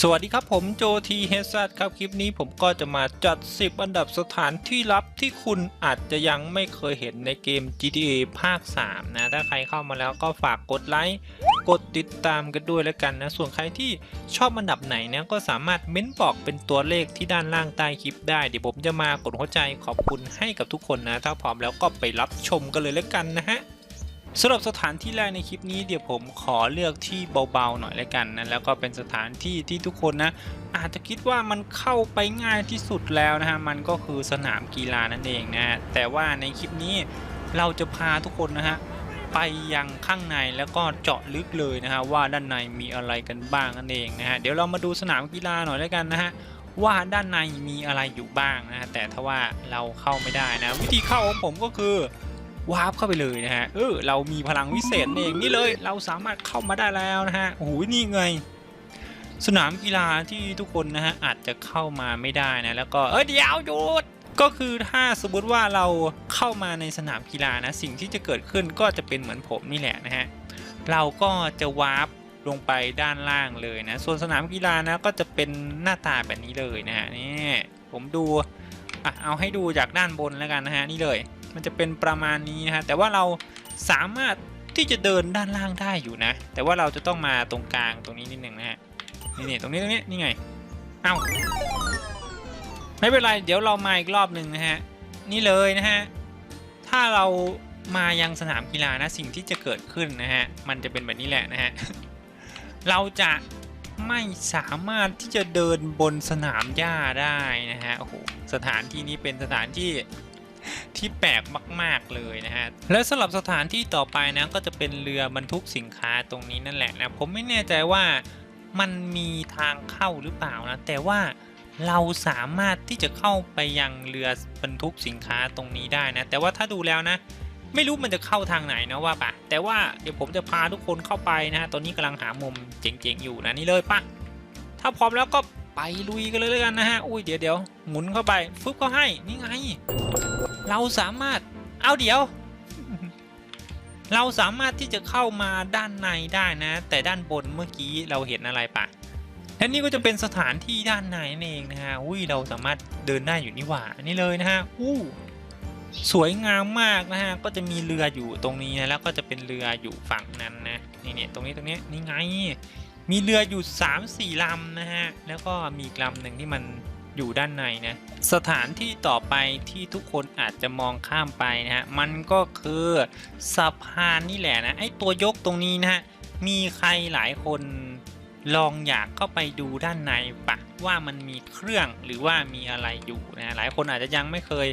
สวัสดีครับผมโจทีเฮซัดครับ คลิปนี้ผมก็จะมาจัด 10 อันดับสถานที่ลับที่คุณอาจจะยังไม่เคยเห็นในเกม GTA ภาค 3 นะ ถ้าใครเข้ามาแล้วก็ฝากกดไลค์ กดติดตามกันด้วยแล้วกันนะ ส่วนใครที่ชอบอันดับไหนนี่ยก็สามารถเม้นบอกเป็นตัวเลขที่ด้านล่างใต้คลิปได้ เดี๋ยวผมจะมากดหัวใจขอบคุณให้กับทุกคนนะ ถ้าพร้อมแล้วก็ไปรับชมกันเลยแล้วกันนะฮะ สำหรับสถานที่แรกในคลิปนี้เดี๋ยวผมขอเลือกที่เบาๆหน่อยแล้วกันนะแล้วก็เป็นสถานที่ที่ทุกคนนะ อาจจะคิดว่ามันเข้าไปง่ายที่สุดแล้วนะฮะมันก็คือสนามกีฬานั่นเองนะฮะแต่ว่าในคลิปนี้เราจะพาทุกคนนะฮะไปยังข้างในแล้วก็เจาะลึกเลยนะฮะว่าด้านในมีอะไรกันบ้างนั่นเองนะฮะเดี๋ยวเรามาดูสนามกีฬาหน่อยแล้วกันนะฮะว่าด้านในมีอะไรอยู่บ้างนะฮะแต่ถ้าว่าเราเข้าไม่ได้นะ วิธีเข้าของผมก็คือ วาร์ปเข้าไปเลยนะฮะ เออ เรามีพลังวิเศษเองนี่เลย เราสามารถเข้ามาได้แล้วนะฮะ โอ้โห นี่ไง สนามกีฬาที่ทุกคนนะฮะอาจจะเข้ามาไม่ได้นะ แล้วก็ เออเดี๋ยวหยุดก็คือถ้าสมมติว่าเราเข้ามาในสนามกีฬานะ สิ่งที่จะเกิดขึ้นก็จะเป็นเหมือนผมนี่แหละนะฮะ เราก็จะวาร์ปลงไปด้านล่างเลยนะ ส่วนสนามกีฬานะก็จะเป็นหน้าตาแบบนี้เลยนะฮะนี่ผมดูอะเอาให้ดูจากด้านบนแล้วกันนะฮะนี่เลย มันจะเป็นประมาณนี้นะฮะแต่ว่าเราสามารถที่จะเดินด้านล่างได้อยู่นะ แต่ว่าเราจะต้องมาตรงกลางตรงนี้นิดหนึ่งนะฮะนี่นี่ตรงนี้ตรงนี้นี่ไงเอ้าไม่เป็นไรเดี๋ยวเรามาอีกรอบหนึ่งนะฮะนี่เลยนะฮะถ้าเรามายังสนามกีฬานะสิ่งที่จะเกิดขึ้นนะฮะมันจะเป็นแบบนี้แหละนะฮะเราจะไม่สามารถที่จะเดินบนสนามหญ้าได้นะฮะโอ้โหสถานที่นี้เป็นสถานที่ ที่แปลกมาก ๆเลยนะฮะและสำหรับสถานที่ต่อไปนะก็จะเป็นเรือบรรทุกสินค้าตรงนี้นั่นแหละนะผมไม่แน่ใจว่ามันมีทางเข้าหรือเปล่านะแต่ว่าเราสามารถที่จะเข้าไปยังเรือบรรทุกสินค้าตรงนี้ได้นะ แต่ว่าถ้าดูแล้วนะ ไม่รู้มันจะเข้าทางไหนนะว่าปะแต่ว่าเดี๋ยวผมจะพาทุกคนเข้าไปนะฮะตอนนี้กำลังหามุมเจ๋งๆอยู่นะนี่เลยปะถ้าพร้อมแล้วก็ไปลุยกันเลยแล้วกันนะฮะอุ้ยเดี๋ยวเดี๋ยวหมุนเข้าไปฟึบก็ให้นี่ไง เราสามารถเอาเดี๋ยว เราสามารถที่จะเข้ามาด้านในได้นะ แต่ด้านบนเมื่อกี้เราเห็นอะไรปะและนี่ก็จะเป็นสถานที่ด้านในนั่นเองนะฮะอุ้ยเราสามารถเดินได้อยู่นี่หว่านี่เลยนะฮะอู้สวยงามมากนะฮะ ก็จะมีเรืออยู่ตรงนี้นะแล้วก็จะเป็นเรืออยู่ฝั่งนั้นนะนี่เนี่ยตรงนี้ตรงนี้นี่ไง มีเรืออยู่3 4ลำนะฮะแล้วก็มีลำหนึ่งที่มัน อยู่ด้านในนะสถานที่ต่อไปที่ทุกคนอาจจะมองข้ามไปนะฮะมันก็คือสะพานนี่แหละนะไอตัวยกตรงนี้นะฮะมีใครหลายคนลองอยากเข้าไปดูด้านในปะว่ามันมีเครื่องหรือว่ามีอะไรอยู่นะหลายคนอาจจะยังไม่เคย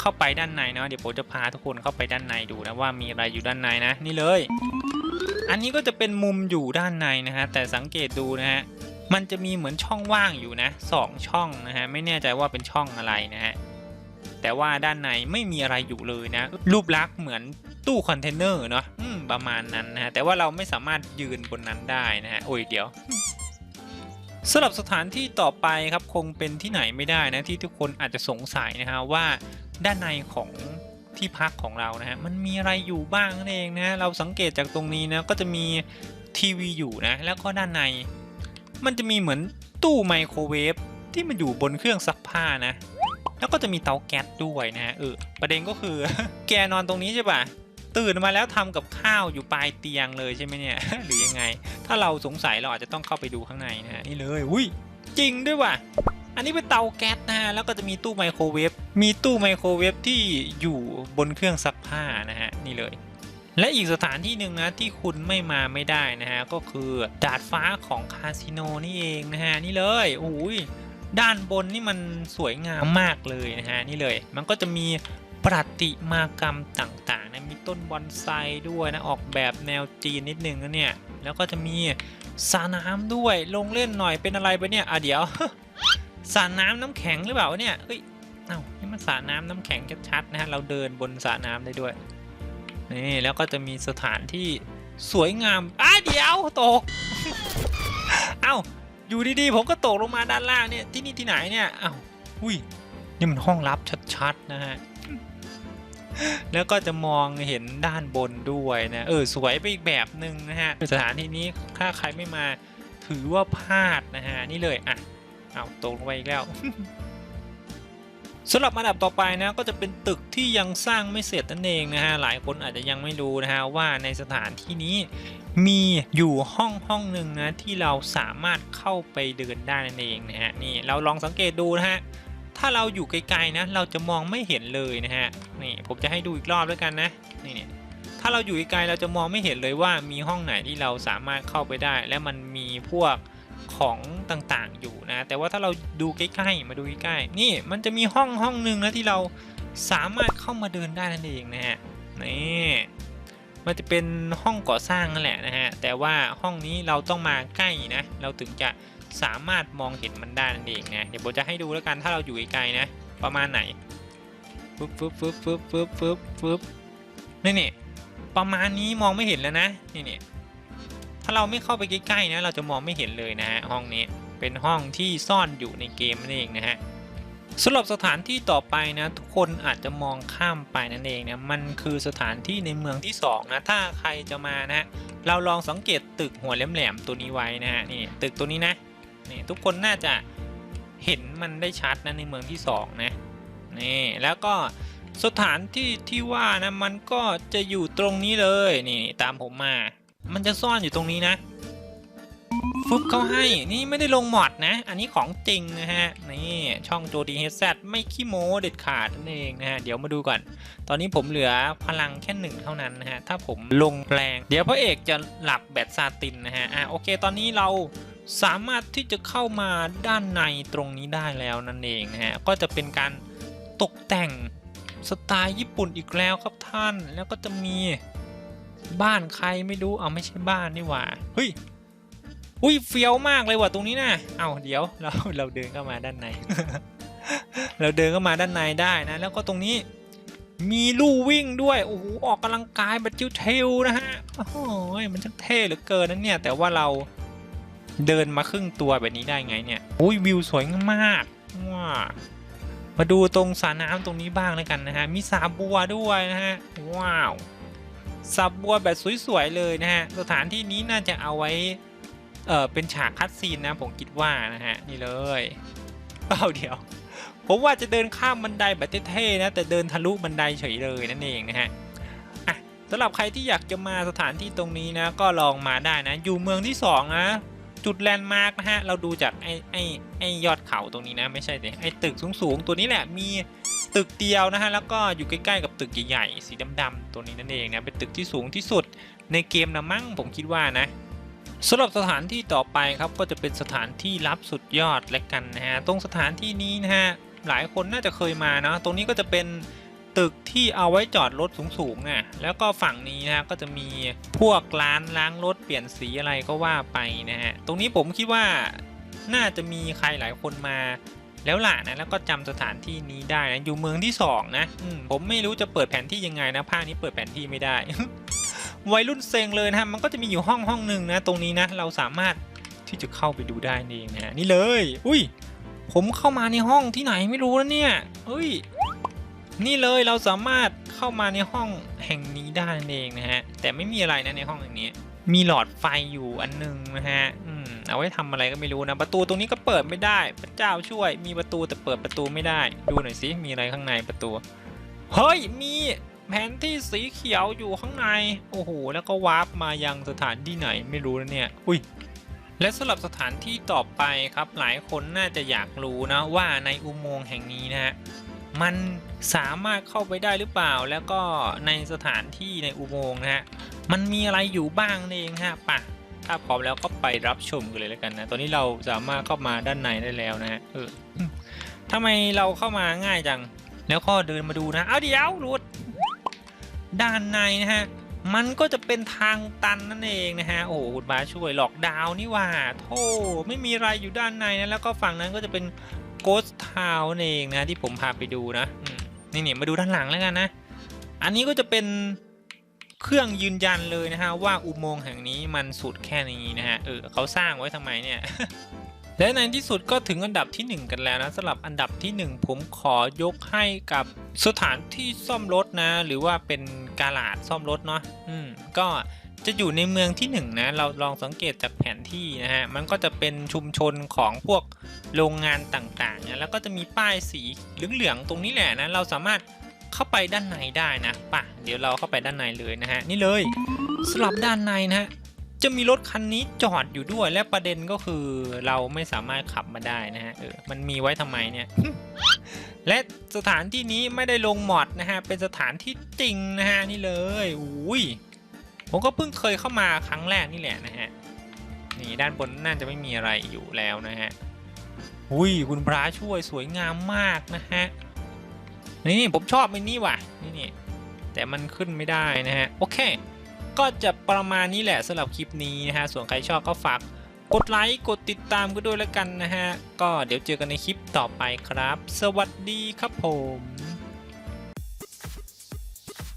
เข้าไปด้านในเนาะเดี๋ยวผมจะพาทุกคนเข้าไปด้านในดูนะว่ามีอะไรอยู่ด้านในนะนี่เลย อันนี้ก็จะเป็นมุมอยู่ด้านในนะฮะแต่สังเกตดูนะฮะ มันจะมีเหมือนช่องว่างอยู่นะสองช่องนะฮะไม่แน่ใจว่าเป็นช่องอะไรนะฮะแต่ว่าด้านในไม่มีอะไรอยู่เลยนะ รูปลักษณ์เหมือนตู้คอนเทนเนอร์เนาะประมาณนั้นนะฮะแต่ว่าเราไม่สามารถยืนบนนั้นได้นะฮะโอ้ยเดี๋ยวสำหรับสถานที่ต่อไปครับคงเป็นที่ไหนไม่ได้นะที่ทุกคนอาจจะสงสัยนะฮะว่าด้านในของที่พักของเรานะฮะมันมีอะไรอยู่บ้างนั่นเองนะฮะเราสังเกตจากตรงนี้นะก็จะมีทีวีอยู่นะแล้วก็ด้านใน มันจะมีเหมือนตู้ไมโครเวฟที่มันอยู่บนเครื่องซักผ้านะ แล้วก็จะมีเตาแก๊สด้วยนะฮะเออประเด็นก็คือ แกนอนตรงนี้ใช่ปะตื่นมาแล้วทำกับข้าวอยู่ปลายเตียงเลยใช่ไหมเนี่ย หรือยังไง ถ้าเราสงสัยเราอาจจะต้องเข้าไปดูข้างในนะฮะนี่เลยอุ้ยจริงด้วยว่ะอันนี้เป็นเตาแก๊สนะฮะแล้วก็จะมีตู้ไมโครเวฟมีตู้ไมโครเวฟที่อยู่บนเครื่องซักผ้านะฮะนี่เลย และอีกสถานที่หนึ่งนะที่คุณไม่มาไม่ได้นะฮะก็คือดาดฟ้าของคาสิโนนี่เองนะฮะนี่เลยโอ้ยด้านบนนี่มันสวยงามมากเลยนะฮะนี่เลย มันก็จะมีประติมากรรมต่างๆนะมีต้นบอนไซด้วยนะออกแบบแนวจีนนิดนึงนะเนี่ยแล้วก็จะมีสระน้ำด้วยลงเล่นหน่อยเป็นอะไรไปเนี่ยอะเดี๋ยวสระน้ำน้ำแข็งหรือเปล่าเนี่ยเฮ้ยเอ้านี่มันสระน้ำน้ำแข็งชัดๆนะฮะเราเดินบนสระน้ำได้ด้วย นี่แล้วก็จะมีสถานที่สวยงามอ้าเดี๋ยวตก เอ้าอยู่ดีๆผมก็ตกลงมาด้านล่างเนี่ยที่นี่ที่ไหนเนี่ยเอ้าอุ้ยนี่มันห้องลับชัดๆนะฮะแล้วก็จะมองเห็นด้านบนด้วยนะเออสวยไปอีกแบบหนึ่งนะฮะสถานที่นี้ถ้าใครไม่มาถถือว่าพลาดนะฮะนี่เลยอะเอาตกลงไปอีกแล้ว สำหรับอันดับต่อไปนะก็จะเป็นตึกที่ยังสร้างไม่เสร็จนั่นเองนะฮะหลายคนอาจจะยังไม่รู้นะฮะว่าในสถานที่นี้มีอยู่ห้องห้องหนึ่งนะที่เราสามารถเข้าไปเดินได้นั่นเองนะฮะนี่เราลองสังเกตดูนะฮะถ้าเราอยู่ไกลๆนะเราจะมองไม่เห็นเลยนะฮะนี่ผมจะให้ดูอีกรอบด้วยกันนะนี่ถ้าเราอยู่ไกลๆเราจะมองไม่เห็นเลยว่ามีห้องไหนที่เราสามารถเข้าไปได้ และมันมีพวก ของต่างๆอยู่นะ แต่ว่าถ้าเราดูใกล้ๆ มาดูใกล้ๆ นี่มันจะมีห้องห้องหนึ่งนะที่เราสามารถเข้ามาเดินได้นั่นเองนะฮะ นี่ มันจะเป็นห้องก่อสร้างนั่นแหละนะฮะ แต่ว่าห้องนี้เราต้องมาใกล้นะ เราถึงจะสามารถมองเห็นมันได้นั่นเองนะ เดี๋ยวผมจะให้ดูแล้วกันถ้าเราอยู่ไกลๆนะ ประมาณไหนฟึบฟึบฟึบฟึบฟึบฟึบฟึบนี่นี่ประมาณนี้มองไม่เห็นแล้วนะ นี่นี่าเราไม่เข้าไปใกล้ๆนะเราจะมองไม่เห็นเลยนะฮะห้องนี้เป็นห้องที่ซ่อนอยู่ในเกมนั่นเองนะฮะสำหรับสถานที่ต่อไปนะ ทุกคนอาจจะมองข้ามไปนั่นเองนะมันคือสถานที่ในเมืองที่สองนะถ้าใครจะมานะฮะเราลองสังเกตตึกหัวแหลมๆตัวนี้ไว้นะฮะนี่ตึกตัวนี้นะนี่ทุกคนน่าจะเห็นมันได้ชัดนะในเมืองที่สองนะนี่แล้วก็สถานที่ที่ว่านะมันก็จะอยู่ตรงนี้เลยนี่ตามผมมา มันจะซ่อนอยู่ตรงนี้นะฟึบเขาให้นี่ไม่ได้ลงมอดนะ อันนี้ของจริงนะฮะ นี่ช่องโจดีเฮดแซไม่ขี้โม้เด็ดขาดนั่นเองนะฮะ เดี๋ยวมาดูก่อน ตอนนี้ผมเหลือพลังแค่หนึ่งเท่านั้นนะฮะ ถ้าผมลงแรง เดี๋ยวพระเอกจะหลับแบตซาตินนะฮะ อะโอเค ตอนนี้เราสามารถที่จะเข้ามาด้านในตรงนี้ได้แล้วนั่นเองนะฮะ ก็จะเป็นการตกแต่งสไตล์ญี่ปุ่นอีกแล้วครับท่าน แล้วก็จะมี บ้านใครไม่รู้เอาไม่ใช่บ้านนี่หว่าเฮ้ยอุ้ยเฟี้ยวมากเลยว่ะตรงนี้นะเอาเดี๋ยวเราเราเดินเข้ามาด้านใน เราเดินเข้ามาด้านในได้นะ แล้วก็ตรงนี้มีลู่วิ่งด้วยโอ้โหออกกำลังกายแบบจิ้วเทลนะฮะโอ้โหมันช่างเท่เหลือเกินนะเนี่ย แต่ว่าเราเดินมาครึ่งตัวแบบนี้ได้ไงเนี่ยอุ้ยวิวสวยมากว้ามาดูตรงสระน้ำตรงนี้บ้างแล้วกันนะฮะมีสาบัวด้วยนะฮะว้าว สับบัวแบบสวยๆเลยนะฮะ สถานที่นี้น่าจะเอาไว้เออเป็นฉากคัดซีนนะผมคิดว่านะฮะ นี่เลยเปล่าเดี๋ยว ผมว่าจะเดินข้ามบันไดแบบเท่ๆนะ แต่เดินทะลุบันไดเฉยเลยนั่นเองนะฮะสำหรับใครที่อยากจะมาสถานที่ตรงนี้นะ ก็ลองมาได้นะ อยู่เมืองที่สองนะจุดแลนด์มาร์กนะฮะ เราดูจากไอ้ไอ้ไอ้ยอดเขาตรงนี้นะ ไม่ใช่เลยไอ้ตึกสูงๆ ตัวนี้แหละมี ตึกเดียวนะฮะแล้วก็อยู่ใกล้ๆกับตึกใหญ่ๆสีดำๆตัวนี้นั่นเองนะเป็นตึกที่สูงที่สุดในเกมนะมั้งผมคิดว่านะสำหรับสถานที่ต่อไปครับก็จะเป็นสถานที่ลับสุดยอดและกันนะฮะตรงสถานที่นี้นะฮะหลายคนน่าจะเคยมาเนาะตรงนี้ก็จะเป็นตึกที่เอาไว้จอดรถสูงๆอะแล้วก็ฝั่งนี้นะฮะก็จะมีพวกร้านล้างรถเปลี่ยนสีอะไรก็ว่าไปนะฮะตรงนี้ผมคิดว่าน่าจะมีใครหลายคนมา แล้วล่ะนะแล้วก็จำสถานที่นี้ได้นะอยู่เมืองที่สองนะมผมไม่รู้จะเปิดแผนที่ยังไงนะภาคนี้เปิดแผนที่ไม่ได้ วัยรุ่นเซ็งเลยนะมันก็จะมีอยู่ห้องห้องหนึ่งนะ ตรงนี้นะ เราสามารถที่จะเข้าไปดูได้เองนะนี่เลย อุ้ย ผมเข้ามาในห้องที่ไหนไม่รู้แล้วเนี่ยเฮ้ยนี่เลยเราสามารถเข้ามาในห้องแห่งนี้ได้เองนะฮะแต่ไม่มีอะไรนะในห้องแห่งนี้ มีหลอดไฟอยู่อันหนึงนะฮะ เอาไว้ทำอะไรก็ไม่รู้นะ ประตูตรงนี้ก็เปิดไม่ได้ พระเจ้าช่วย มีประตูแต่เปิดประตูไม่ได้ ดูหน่อยสิมีอะไรข้างในประตู เฮ้ย มีแผนที่สีเขียวอยู่ข้างใน โอ้โห แล้วก็วาร์ปมายังสถานที่ไหนไม่รู้นะเนี่ย อุ้ย และสำหรับสถานที่ต่อไปครับ หลายคนน่าจะอยากรู้นะว่าในอุโมงค์แห่งนี้นะฮะ มันสามารถเข้าไปได้หรือเปล่า แล้วก็ในสถานที่ในอุโมงค์นะฮะ มันมีอะไรอยู่บ้างนั่เองฮะป่ะ ถ้าพร้อมแล้วก็ไปรับชมกันเลยแล้วกันนะ ตอนนี้เราสามารถเข้ามาด้านในได้แล้วนะฮะเออทำไมเราเข้ามาง่ายจัง แล้วก็เดินมาดูนะ เอาเดี๋ยวรุดด้านในนะฮะ มันก็จะเป็นทางตันนั่นเองนะฮะ โอ้โหคุณบาช่วยหลอกดาวนี่ว่าโธ่ไม่มีอะไรอยู่ด้านในนะ แล้วก็ฝั่งนั้นก็จะเป็นโกสทาวน์เองนะที่ผมพาไปดูนะ นี่นี่มาดูด้านหลังแล้วกันนะ อันนี้ก็จะเป็น เครื่องยืนยันเลยนะฮะว่าอุโมงค์แห่งนี้มันสุดแค่นี้นะฮะเออเขาสร้างไว้ทำไมเนี่ยและในที่สุดก็ถึงอันดับที่ 1 กันแล้วนะสำหรับอันดับที่ 1 ผมขอยกให้กับสถานที่ซ่อมรถนะ หรือว่าเป็นกาลาดซ่อมรถเนาะอืมก็จะอยู่ในเมืองที่หนึ่งนะ เราลองสังเกตจากแผนที่นะฮะ มันก็จะเป็นชุมชนของพวกโรงงานต่างๆนะแล้วก็จะมีป้ายสีเหลืองๆตรงนี้แหละนะ เราสามารถ เข้าไปด้านในได้นะป่ะเดี๋ยวเราเข้าไปด้านในเลยนะฮะนี่เลยสลับด้านในนะฮะจะมีรถคันนี้จอดอยู่ด้วยและประเด็นก็คือเราไม่สามารถขับมาได้นะฮะเออมันมีไว้ทำไมเนี่ย และสถานที่นี้ไม่ได้ลงมอดนะฮะเป็นสถานที่จริงนะฮะนี่เลยอุ้ยผมก็เพิ่งเคยเข้ามาครั้งแรกนี่แหละนะฮะนี่ด้านบนน่าจะไม่มีอะไรอยู่แล้วนะฮะอุ้ยคุณพระช่วยสวยงามมากนะฮะ นี่ผมชอบไอ้นี่ว่ะนี่นี่แต่มันขึ้นไม่ได้นะฮะโอเค ก็จะประมาณนี้แหละสำหรับคลิปนี้นะฮะส่วนใครชอบก็ฝากกดไลค์กดติดตามก็ด้วยแล้วกันนะฮะ ก็เดี๋ยวเจอกันในคลิปต่อไปครับ สวัสดีครับผม